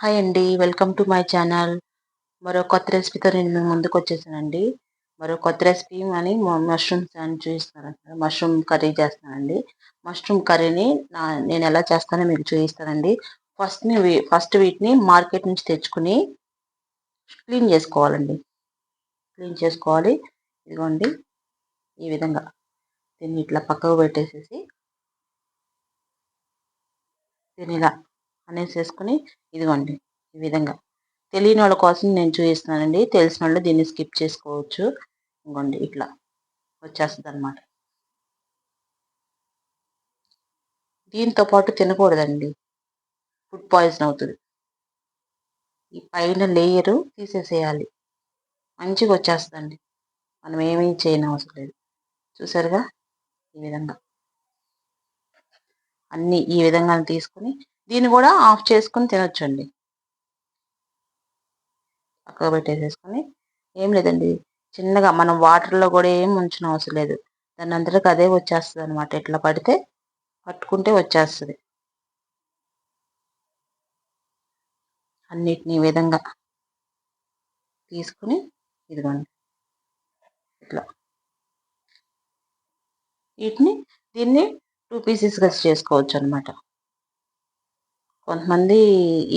Hi అండి welcome to my channel. మరో కొత్త రెసిపీతో నేను మీ ముందుకు వచ్చేసానండి. మరో కొత్త రెసిపీ అని మష్రూమ్స్ అని చూపిస్తాను. మష్రూమ్ కర్రీ చేస్తానండి. మష్రూమ్ కర్రీని నేను ఎలా చేస్తానో మీకు చూపిస్తానండి. ఫస్ట్ ఫస్ట్ వీటిని మార్కెట్ నుంచి తెచ్చుకుని క్లీన్ చేసుకోవాలండి. క్లీన్ చేసుకోవాలి. ఇదిగోండి. ఈ విధంగా దీన్ని ఇట్లా పక్కకు పెట్టేసేసి దీని ఇలా అనేసేసుకుని ఇదిగోండి ఈ విధంగా. తెలియని వాళ్ళ కోసం నేను చూపిస్తున్నానండి. తెలిసిన వాళ్ళు దీన్ని స్కిప్ చేసుకోవచ్చు. ఇంకోండి ఇట్లా వచ్చేస్తుంది అనమాట దీంతో పాటు తినకూడదండి. ఫుడ్ పాయిజన్ అవుతుంది. ఈ పైన లేయరు తీసేసేయాలి. మంచిగా వచ్చేస్తుందండి. మనం ఏమీ చేయని అవసరం లేదు. చూసారుగా? ఈ విధంగా. అన్నీ ఈ విధంగా తీసుకుని దీన్ని కూడా ఆఫ్ చేసుకుని తినొచ్చండి. పక్కకు పెట్టేసేసుకొని ఏం లేదండి. చిన్నగా మనం వాటర్లో కూడా ఏం ఉంచిన అవసరం లేదు. దాని అంతటికి అదే వచ్చేస్తుంది అనమాట ఎట్లా పడితే పట్టుకుంటే వచ్చేస్తుంది. అన్నిటినీ విధంగా తీసుకుని ఇదిగోండి. ఇట్లా. వీటిని దీన్ని టూ పీసెస్గా చేసుకోవచ్చు అనమాట కొంతమంది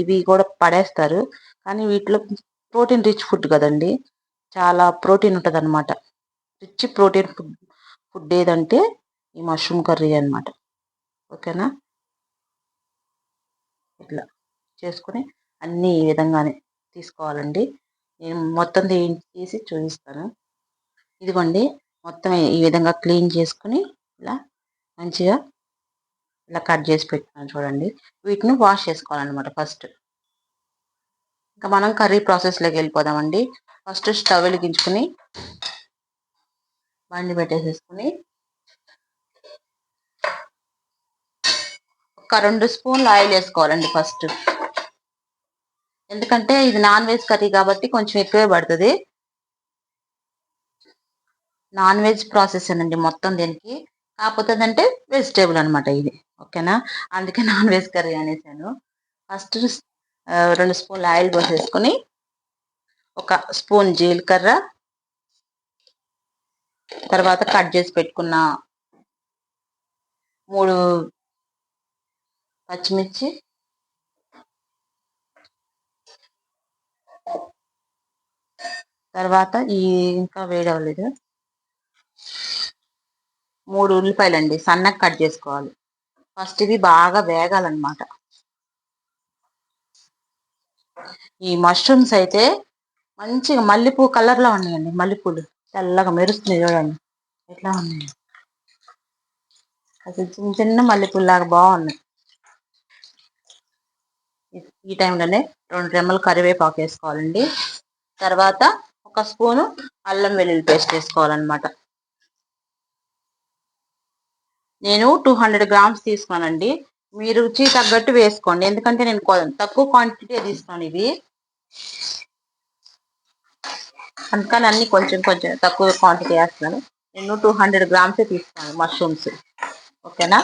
ఇవి కూడా పడేస్తారు. కానీ వీటిలో ప్రోటీన్ రిచ్ ఫుడ్ కదండి. చాలా ప్రోటీన్ ఉంటుంది అనమాట రిచ్ ప్రోటీన్ ఫుడ్ ఫుడ్ ఏదంటే ఈ మష్రూమ్ కర్రీ అనమాట ఓకేనా? ఇట్లా చేసుకుని అన్నీ ఈ విధంగానే తీసుకోవాలండి. నేను మొత్తం తీసి చూపిస్తాను. ఇదిగోండి మొత్తం ఈ విధంగా క్లీన్ చేసుకుని ఇలా మంచిగా ఇలా కట్ చేసి పెట్టుకున్నాను చూడండి. వీటిని వాష్ చేసుకోవాలన్నమాట ఫస్ట్. ఇంకా మనం కర్రీ ప్రాసెస్లోకి వెళ్ళిపోదామండి. ఫస్ట్ స్టవ్ వెలిగించుకుని బండి పెట్టేసేసుకుని ఒక రెండు స్పూన్లు ఆయిల్ వేసుకోవాలండి ఫస్ట్. ఎందుకంటే ఇది నాన్ వెజ్ కర్రీ కాబట్టి కొంచెం ఎక్కువే పడుతుంది. నాన్ వెజ్ ప్రాసెస్ అండి మొత్తం దీనికి. కాకపోతే అంటే వెజిటేబుల్ అనమాట ఇది. ఓకేనా? అందుకే నాన్ వెజ్ కర్రీ అనేసాను. ఫస్ట్ రెండు స్పూన్లు ఆయిల్ పోసేసుకొని ఒక స్పూన్ జీలకర్ర తర్వాత కట్ చేసి పెట్టుకున్న మూడు పచ్చిమిర్చి తర్వాత ఈ ఇంకా వేడవలేదు మూడు ఉల్లిపాయలు అండి సన్నగా కట్ చేసుకోవాలి. ఫస్ట్ ఇవి బాగా వేగాలన్నమాట. ఈ మష్రూమ్స్ అయితే మంచిగా మల్లెపూ కలర్లో ఉన్నాయండి మల్లెపూలు. తెల్లగా మెరుస్తున్నాయి చూడండి. ఎట్లా ఉన్నాయి? అసలు చిన్న చిన్న మల్లెపూలు బాగున్నాయి. ఈ టైంలోనే రెండు రెమ్మలు కరివేపాకు వేసుకోవాలండి. తర్వాత ఒక స్పూను అల్లం వెల్లుల్లి పేస్ట్ వేసుకోవాలన్నమాట. నేను టూ హండ్రెడ్ గ్రామ్స్ తీసుకున్నానండి. మీరు రుచి తగ్గట్టు వేసుకోండి. ఎందుకంటే నేను తక్కువ క్వాంటిటీ తీసుకున్నాను ఇవి అందుకని అన్ని కొంచెం కొంచెం తక్కువ క్వాంటిటీ వేస్తున్నాను. నేను టూ హండ్రెడ్ గ్రామ్సే తీసుకున్నాను మష్రూమ్స్ ఓకేనా?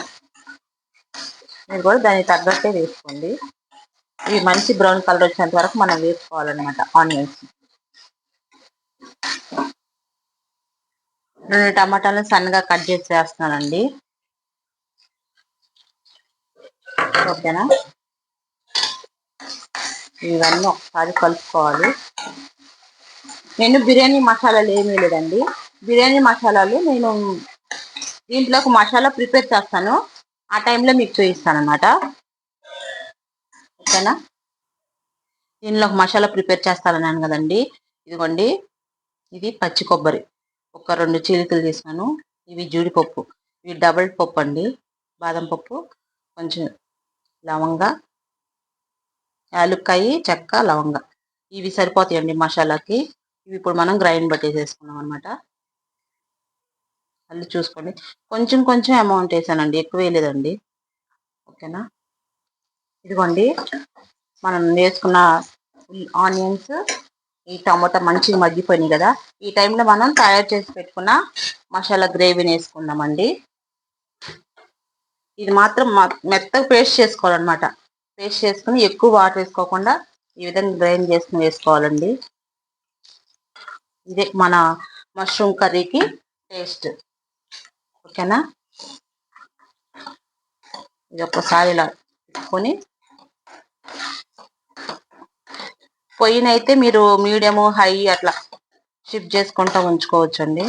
మీరు కూడా దానికి తగ్గట్టే వేసుకోండి. ఇవి మంచి బ్రౌన్ కలర్ వచ్చేంత వరకు మనం వేసుకోవాలన్నమాట ఆనియన్స్ రెండు టమాటాలను సన్నగా కట్ చేసి వేస్తున్నానండి. ఓకేనా? ఇవన్నీ ఒకసారి కలుపుకోవాలి. నేను బిర్యానీ మసాలాలు ఏమీ లేదండి. బిర్యానీ మసాలాలు నేను దీంట్లో ఒక మసాలా ప్రిపేర్ చేస్తాను. ఆ టైంలో మీకు చూపిస్తాను అనమాట ఓకేనా? దీనిలో ఒక మసాలా ప్రిపేర్ చేస్తానన్నాను కదండి. ఇదిగోండి. ఇది పచ్చి కొబ్బరి. ఒక రెండు చీలికలు తీసాను ఇవి జీడిపప్పు. ఇవి డబుల్ పప్పు అండి. బాదం పప్పు. కొంచెం లవంగ యాలుక్కాయి చెక్క లవంగ. ఇవి సరిపోతాయండి మసాలాకి. ఇవి ఇప్పుడు మనం గ్రైండ్ పట్టేసేసుకున్నాం అనమాట మళ్ళీ చూసుకోండి. కొంచెం కొంచెం అమౌంట్ వేసానండి. ఎక్కువ వేయలేదండి. ఓకేనా? ఇదిగోండి. మనం వేసుకున్న ఆనియన్స్ ఈ టమాటా మంచిగా మగ్గిపోయినాయి కదా. ఈ టైంలో మనం తయారు చేసి పెట్టుకున్న మసాలా గ్రేవీని వేసుకుందామండి. ఇది మాత్రం మెత్తగా పేస్ట్ చేసుకోవాలన్నమాట. పేస్ట్ చేసుకుని ఎక్కువ వాటర్ వేసుకోకుండా ఈ విధంగా గ్రైండ్ చేసుకుని వేసుకోవాలండి. ఇదే మన మష్రూమ్ కర్రీకి టేస్ట్. ఓకేనా? ఇది ఒక్కసారి ఇలా తీసుకొని పొయ్యినైతే మీరు మీడియము హై అట్లా షిఫ్ట్ చేసుకుంటూ ఉంచుకోవచ్చండి.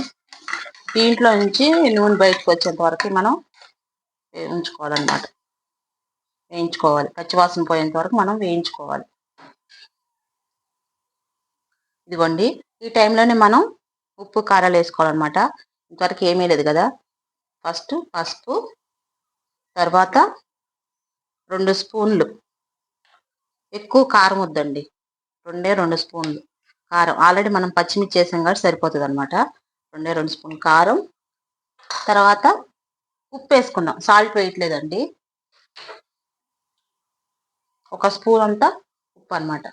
దీంట్లో నుంచి నూనె బయటకు వచ్చేంత వరకు మనం ఉంచుకోవాలన్నమాట వేయించుకోవాలి. పచ్చివాసన పోయేంత వరకు మనం వేయించుకోవాలి. ఇదిగోండి. ఈ టైంలోనే మనం ఉప్పు కారాలు వేసుకోవాలన్నమాట. ఇంతవరకు ఏమీ లేదు కదా. ఫస్ట్ పసుపు తర్వాత రెండు స్పూన్లు. ఎక్కువ కారం వద్దండి. రెండే రెండు స్పూన్లు కారం. ఆల్రెడీ మనం పచ్చిమిర్చి వేసాం కాబట్టి సరిపోతుంది అనమాట రెండే రెండు స్పూన్ కారం. తర్వాత ఉప్పు వేసుకున్నాం సాల్ట్ వేయట్లేదండి. ఒక స్పూన్ అంతా ఉప్పు అనమాట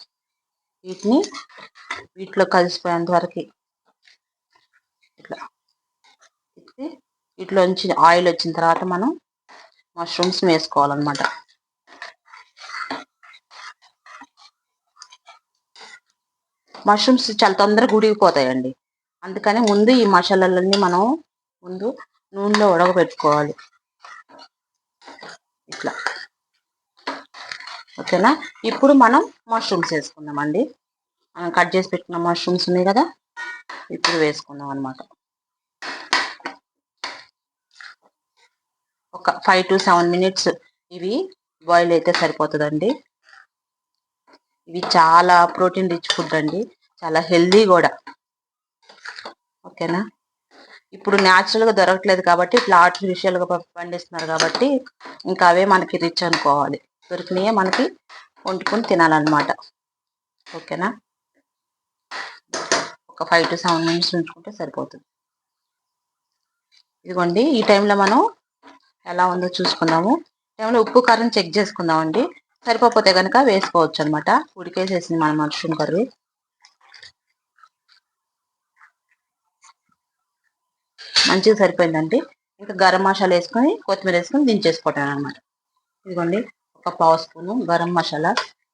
వీటిని వీటిలో కలిసిపోయేంత వరకు ఇట్లా వీటిలోంచి ఆయిల్ వచ్చిన తర్వాత మనం మష్రూమ్స్ వేసుకోవాలన్నమాట. మష్రూమ్స్ చాలా తొందరగా ఉడికిపోతాయండి. అందుకని ముందు ఈ మసాలాలన్నీ మనం ముందు నూనెలో ఉడకబెట్టుకోవాలి. ఇట్లా. ఓకేనా? ఇప్పుడు మనం మష్రూమ్స్ వేసుకుందామండి. మనం కట్ చేసి పెట్టుకున్న మష్రూమ్స్ ఉన్నాయి కదా? ఇప్పుడు వేసుకుందాం అనమాట ఒక ఫైవ్ టు సెవెన్ మినిట్స్ ఇవి బాయిల్ అయితే సరిపోతుందండి. ఇవి చాలా ప్రోటీన్ రిచ్ ఫుడ్ అండి. చాలా హెల్దీ కూడా. ఓకేనా? ఇప్పుడు న్యాచురల్గా దొరకట్లేదు కాబట్టి ఇట్లా ఆర్టిఫిషియల్గా పండిస్తున్నారు కాబట్టి ఇంకా అవే మనకి రిచ్ అనుకోవాలి. దొరికినయే మనకి వండుకొని తినాలన్నమాట. ఓకేనా? ఒక ఫైవ్ టు సెవెన్ మినిట్స్ ఉంచుకుంటే సరిపోతుంది. ఇదిగోండి ఈ టైంలో మనం ఎలా ఉందో చూసుకుందాము. టైంలో ఉప్పు కారం చెక్ చేసుకుందామండి. సరిపోతే కనుక వేసుకోవచ్చు అనమాట ఉడికేసేసింది మన మష్రూమ్ కర్రీ. మంచిగా సరిపోయిందండి. ఇంకా గరం మసాలా వేసుకొని కొత్తిమీర వేసుకొని దించేసుకోవటం అనమాట ఇదిగోండి ఒక పావు స్పూను గరం మసాలా.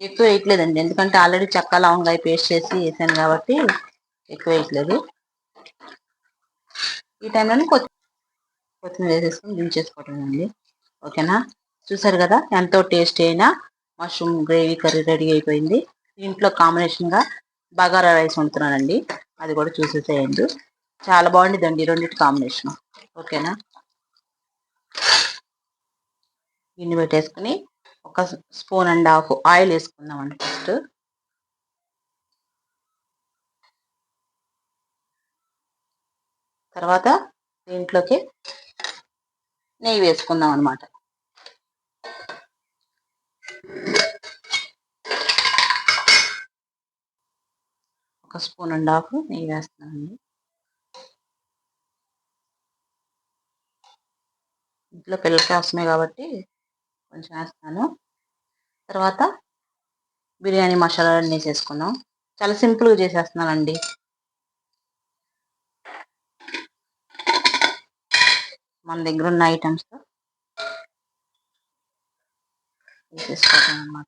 ఎక్కువ వేయట్లేదండి. ఎందుకంటే ఆల్రెడీ చక్క లవంగాయ పేస్ట్ చేసి వేసాను కాబట్టి ఎక్కువ వేయట్లేదు. ఈ టైంలో కొత్తిమీర వేసేసుకొని దించేసుకోవటం అండి ఓకేనా? చూసారు కదా ఎంతో టేస్టీ అయినా మష్రూమ్ గ్రేవీ కర్రీ రెడీ అయిపోయింది. దీంట్లో కాంబినేషన్గా బగారా రైస్ వండుతున్నానండి. అది కూడా చూసేసేయండి. చాలా బాగుండిద్దండి రెండింటి కాంబినేషన్. ఓకేనా? గిన్నె పెట్టేసుకుని ఒక స్పూన్ అండ్ హాఫ్ ఆయిల్ వేసుకుందామండి ఫస్ట్. తర్వాత దీంట్లోకి నెయ్యి వేసుకుందాం అనమాట ఒక స్పూన్ అండ్ హాఫ్ నెయ్యి వేస్తున్నానండి. ఇంట్లో పిల్లలకి కోసమే కాబట్టి కొంచెం వేస్తాను. తర్వాత బిర్యానీ మసాలాలు వేసేసుకున్నాం చాలా సింపుల్గా చేసేస్తున్నానండి. మన దగ్గర ఉన్న ఐటమ్స్తో వేసేసుకోవటం అన్నమాట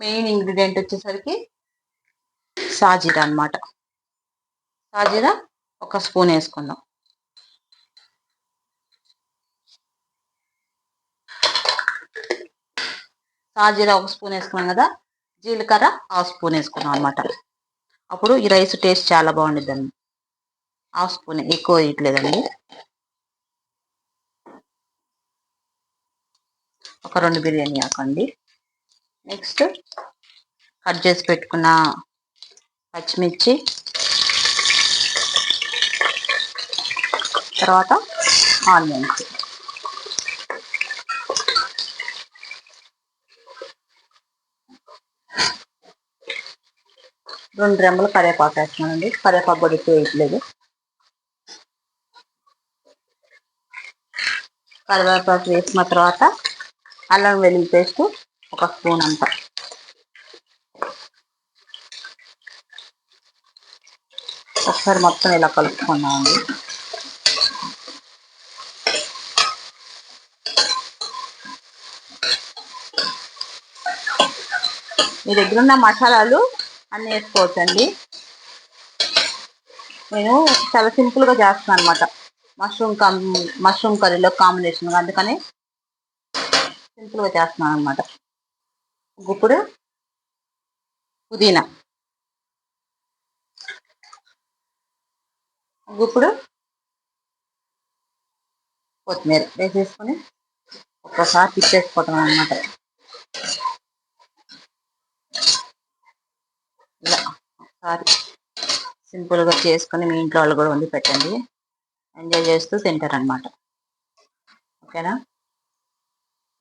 మెయిన్ ఇంగ్రీడియంట్ వచ్చేసరికి సాజీరా అనమాట సాజీరా ఒక స్పూన్ వేసుకుందాం. సాజీరా ఒక స్పూన్ వేసుకున్నాం కదా జీలకర్ర హాఫ్ స్పూన్ వేసుకున్నాం అనమాట అప్పుడు ఈ రైస్ టేస్ట్ చాలా బాగుండిద్దండి. హాఫ్ స్పూన్ ఎక్కువ వేయట్లేదండి. ఒక రెండు బిర్యానీ ఆకండి నెక్స్ట్ కట్ చేసి పెట్టుకున్న పచ్చిమిర్చి తర్వాత ఆనియన్స్ రెండు రెమ్మలు కరివేపాకు వేస్తున్నానండి. కరివేపాకు కూడా ఎక్కువ వేయట్లేదు. కరివేపాకు వేసిన తర్వాత అల్లం వెల్లుల్లి పేస్ట్ ఒక స్పూన్ అంత. ఒకసారి మొత్తం ఇలా కలుపుకున్నామండి మీ దగ్గర ఉన్న మసాలాలు అన్నీ వేసుకోవచ్చు అండి నేను చాలా సింపుల్గా చేస్తున్నాను అనమాట మష్రూమ్ కం మష్రూమ్ కర్రీలో కాంబినేషన్ అందుకని సింపుల్గా చేస్తున్నాను అనమాట ఇప్పుడు పుదీనా. ఇప్పుడు కొత్తిమీర వేసేసుకొని ఒక్కసారి తిప్పేసుకోవటం అనమాట ఇలా ఒకసారి సింపుల్గా చేసుకొని మీ ఇంట్లో వాళ్ళు కూడా వండి పెట్టండి. ఎంజాయ్ చేస్తూ తింటారనమాట ఓకేనా?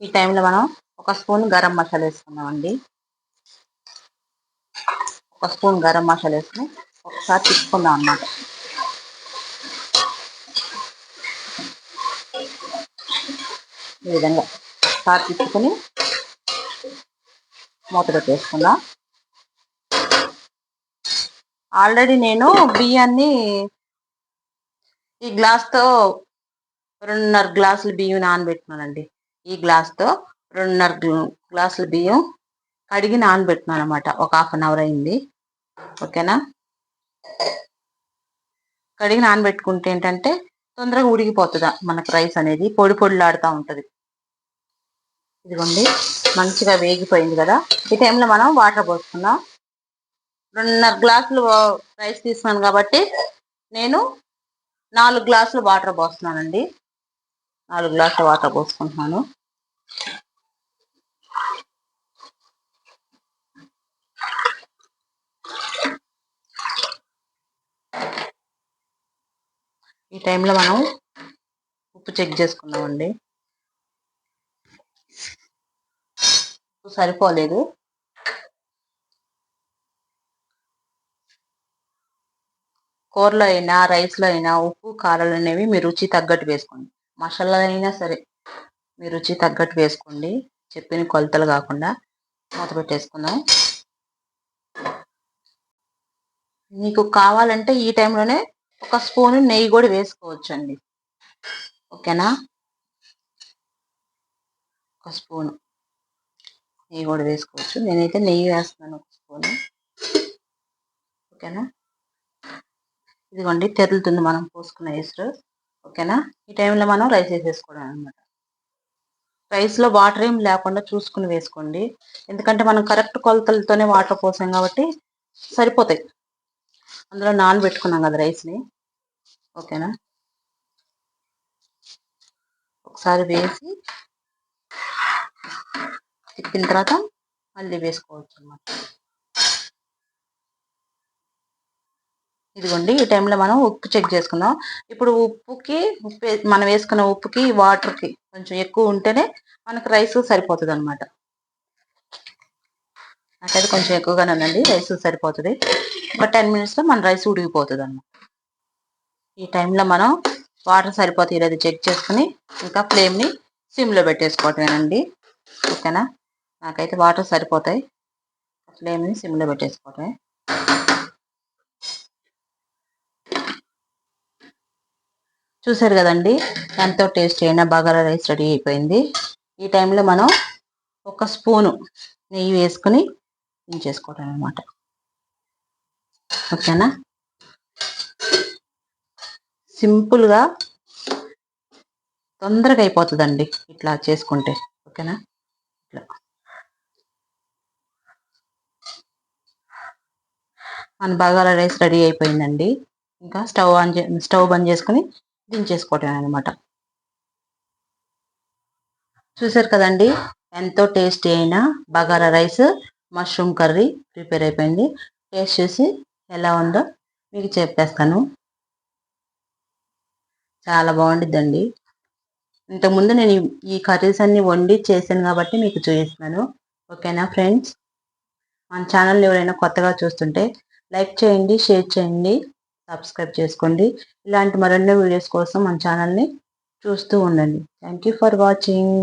ఈ టైంలో మనం ఒక స్పూన్ గరం మసాలా వేసుకున్నామండి ఒక స్పూన్ గరం మసాలా వేసుకుని ఒకసారి తిప్పుకుందాం అన్నమాట ఈ విధంగా ఒకసారి తిప్పుకొని మూత పెట్టేసుకుందాం. ఆల్రెడీ నేను బియ్యాన్ని ఈ గ్లాస్తో రెండున్నర గ్లాసులు బియ్యం నానబెట్టినానండి. ఈ గ్లాస్తో రెండున్నర గ్లాసులు బియ్యం కడిగి నానబెట్టినాను అనమాట ఒక హాఫ్ అన్ అవర్ అయింది. ఓకేనా? కడిగి నానబెట్టుకుంటే ఏంటంటే తొందరగా ఉడికిపోతుందా మనకు రైస్ అనేది? పొడి పొడిలాడుతూ ఉంటుంది. ఇదిగోండి మంచిగా వేగిపోయింది కదా. ఈ టైంలో మనం వాటర్ పోసుకుందాం. రెండున్నర గ్లాసులు రైస్ తీసుకున్నాను కాబట్టి నేను నాలుగు గ్లాసులు వాటర్ పోస్తున్నానండి. నాలుగు గ్లాసులు వాటర్ పోసుకుంటున్నాను. ఈ టైంలో మనం ఉప్పు చెక్ చేసుకున్నామండి. ఉప్పు సరిపోలేదు. కూరలో అయినా రైస్లో అయినా ఉప్పు కారాలు అనేవి మీ రుచి తగ్గట్టు వేసుకోండి. మసాలా అయినా సరే మీ రుచి తగ్గట్టు వేసుకోండి. చెప్పిన కొలతలు కాకుండా మూత పెట్టేసుకుందాం. మీకు కావాలంటే ఈ టైంలోనే ఒక స్పూన్ నెయ్యి కూడా వేసుకోవచ్చు అండి ఓకేనా? ఒక స్పూన్ నెయ్యి కూడా వేసుకోవచ్చు. నేనైతే నెయ్యి వేస్తున్నాను ఒక స్పూన్. ఓకేనా? ఇదిగోండి తెరులుతుంది మనం పోసుకున్న ఎసురు ఓకేనా? ఈ టైంలో మనం రైస్ వేసేసుకోవడం అనమాట రైస్లో వాటర్ ఏం లేకుండా చూసుకుని వేసుకోండి. ఎందుకంటే మనం కరెక్ట్ కొలతలతోనే వాటర్ పోసాం కాబట్టి సరిపోతాయి. అందులో నానబెట్టుకున్నాం కదా రైస్ని ఓకేనా? ఒకసారి వేసి తిప్పిన తర్వాత మళ్ళీ వేసుకోవచ్చు అన్నమాట. ఇదిగోండి ఈ టైంలో మనం ఉప్పు చెక్ చేసుకుందాం. ఇప్పుడు ఉప్పుకి ఉప్పు మనం వేసుకున్న ఉప్పుకి వాటర్కి కొంచెం ఎక్కువ ఉంటేనే మనకు రైస్ సరిపోతుంది అనమాట నాకైతే కొంచెం ఎక్కువగానే ఉందండి రైస్ సరిపోతుంది. ఒక టెన్ మినిట్స్లో మన రైస్ ఉడికిపోతుంది అనమాట ఈ టైంలో మనం వాటర్ సరిపోతాయి లేదు చెక్ చేసుకుని ఇంకా ఫ్లేమ్ని సిమ్లో పెట్టేసుకోవటమేనండి. ఓకేనా? నాకైతే వాటర్ సరిపోతాయి. ఫ్లేమ్ని సిమ్లో పెట్టేసుకోవటమే. చూసారు కదండి? ఎంతో టేస్ట్ అయినా బగారా రైస్ రెడీ అయిపోయింది. ఈ టైంలో మనం ఒక స్పూను నెయ్యి వేసుకుని దించేసుకోవటం అనమాట ఓకేనా? సింపుల్గా తొందరగా అయిపోతుందండి ఇట్లా చేసుకుంటే. ఓకేనా? ఇట్లా. మన బగారా రైస్ రెడీ అయిపోయిందండి. ఇంకా స్టవ్ ఆన్ స్టవ్ బంద్ చేసుకుని దించేసుకోవటం అనమాట చూసారు కదండి ఎంతో టేస్టీ అయిన bagara rice mushroom curry prepare అయిపోయింది. టేస్ట్ చేసి ఎలా ఉందో మీకు చెప్పేస్తాను. చాలా బాగుండిద్దండి. ఇంతకుముందు నేను ఈ కర్రీస్ అన్ని వండి చేశాను కాబట్టి మీకు చూపిస్తున్నాను. ఓకేనా ఫ్రెండ్స్? మన ఛానల్ ఎవరైనా కొత్తగా చూస్తుంటే లైక్ చేయండి షేర్ చేయండి సబ్స్క్రైబ్ చేసుకోండి. ఇలాంటి మరెన్నో వీడియోస్ కోసం మన ఛానల్ని చూస్తూ ఉండండి. Thank you for watching